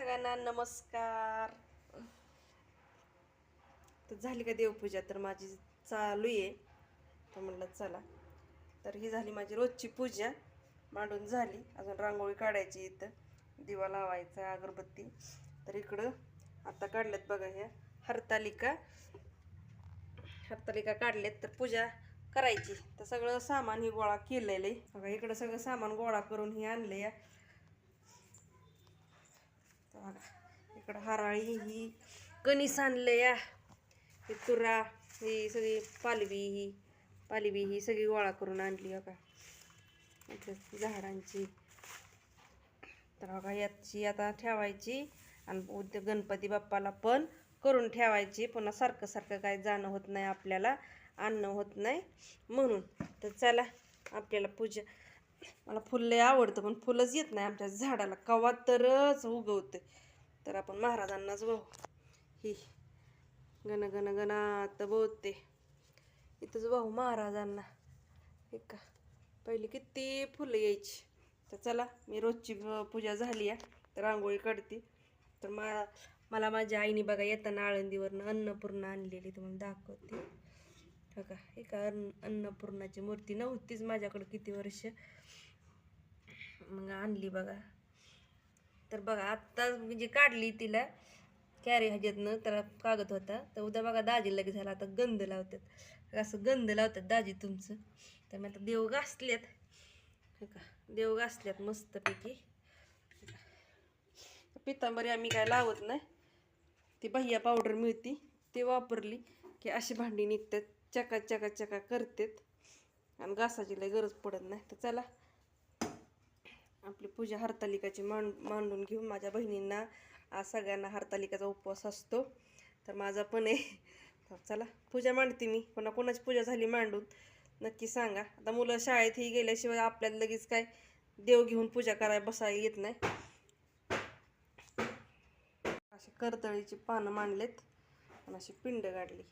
सगळ्यांना नमस्कार. तर झाली का देवपूजा? तर माझी चालू आहे. तर म्हणलं चला. तर ही झाली माझी रोजची पूजा. मांडून झाली. अजून रांगोळी काढायची इथं. दिवा लावायचा अगरबत्ती. तर इकडं आता काढल्यात बघा ह्या हरतालिका. हरतालिका काढलेत तर पूजा करायची. तर सगळं सामान ही गोळा केलेलं आहे. बघा इकडं सगळं सामान गोळा करून ही आणलं या बघा. इकडं हराळी ही कणीस आणलं या ही तुरा ही सगळी पालवी ही पालवी ही सगळी गोळा करून आणली बघा. इथं झाडांची. तर बघा याची आता ठेवायची आणि उद्या गणपती बाप्पाला पण करून ठेवायची. पुन्हा सारखं सारखं काय जाणं होत नाही आपल्याला आणणं होत नाही. म्हणून तर चला आपल्याला पूजा मला फुल लय आवडतं पण फुलंच येत नाही आमच्या झाडाला. कवा तरच उगवते. तर आपण महाराजांनाच वाहू ही गण गण गणात बोलते इथंच वाहू महाराजांना. हे का पहिली किती फुलं यायची. तर चला मी रोजची पूजा झाली आहे तर रांगोळी काढते. तर मा मला माझ्या आईने बघा येताना आळंदीवरनं अन्नपूर्ण आणलेली तुम्हाला दाखवते. हो का? हे का अन्न अन्नपूर्णाची मूर्ती नव्हतीच माझ्याकडं किती वर्ष. मग आणली बघा. तर बघा आत्ता म्हणजे काढली तिला कॅरी ह्याच्यातनं त्याला कागद होता. तर उद्या बघा दाजी लगेच झाला. आता गंध लावतात. असं गंध लावतात दाजी तुमचं. तर मी आता देव घासल्यात हे का? देव घासल्यात मस्तपैकी. पितांबरी आम्ही काय लावत नाही. ती बह्या पावडर मिळती. ती वापरली की अशी भांडी निघतात. चका चका चका करतेत. आणि घासाची लय गरज पडत नाही. तर चला आपली पूजा हरतालिकाची मांड मांडून घेऊन माझ्या बहिणींना आज सगळ्यांना हरतालिकाचा उपवास असतो. तर माझा पण आहे. तर चला पूजा मांडते मी. पुन्हा कोणाची पूजा झाली मांडून नक्की सांगा. आता मुलं शाळेतही गेल्याशिवाय आपल्याला लगेच काय देव घेऊन पूजा करायला बसायला येत नाही. अशी करतळीची पानं मांडलेत आणि अशी पिंड काढली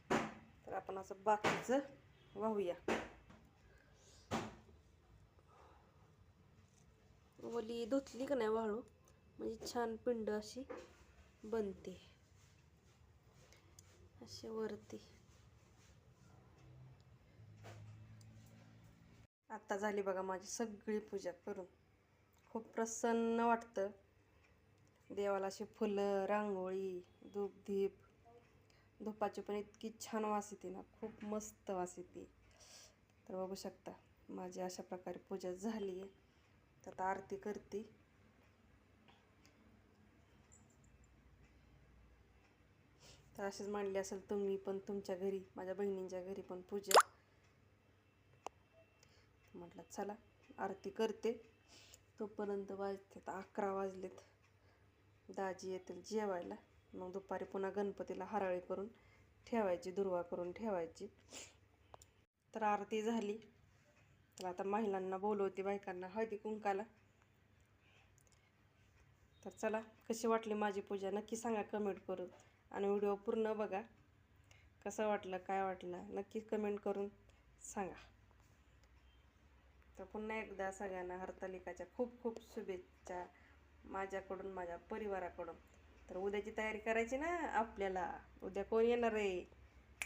तर आपण असं बाकीचं वाहूया. ओली धुतली का नाही वाळू? म्हणजे छान पिंड अशी बनते. अशी वरती. आत्ता झाली बघा माझी सगळी पूजा करून. खूप प्रसन्न वाटतं. देवाला अशी फुलं रांगोळी दूपदीप धुपाची पण इतकी छान वास येते ना खूप मस्त वास येते. तर बघू शकता माझी अशा प्रकारे पूजा झाली आहे. तर आता आरती करते. तर अशीच मांडली असेल तुम्ही पण तुमच्या घरी माझ्या बहिणींच्या घरी पण पूजा. म्हटलं चला आरती करते. तोपर्यंत वाजतात अकरा वाजलेत. दाजी येतील जेवायला. मग दुपारी पुन्हा गणपतीला हराळी करून ठेवायची दुर्वा करून ठेवायची. तर आरती झाली. तर आता महिलांना बोलवते बायकांना हळदी कुंकाला. तर चला कशी वाटली माझी पूजा? नक्की सांगा कमेंट करून. आणि व्हिडिओ पूर्ण बघा. कसं वाटलं काय वाटलं नक्की कमेंट करून सांगा. तर पुन्हा एकदा सगळ्यांना हरतालिकाच्या खूप खूप शुभेच्छा माझ्याकडून माझ्या परिवाराकडून. तर उद्याची तयारी करायची ना आपल्याला. उद्या कोण येणार आहे?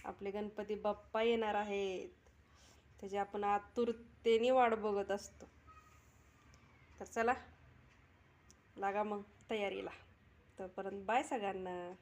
आपले गणपती बाप्पा येणार आहेत. त्याची आपण आतुरतेने वाट बघत असतो. तर चला लागा मग तयारीला. तोपर्यंत बाय सगळ्यांना.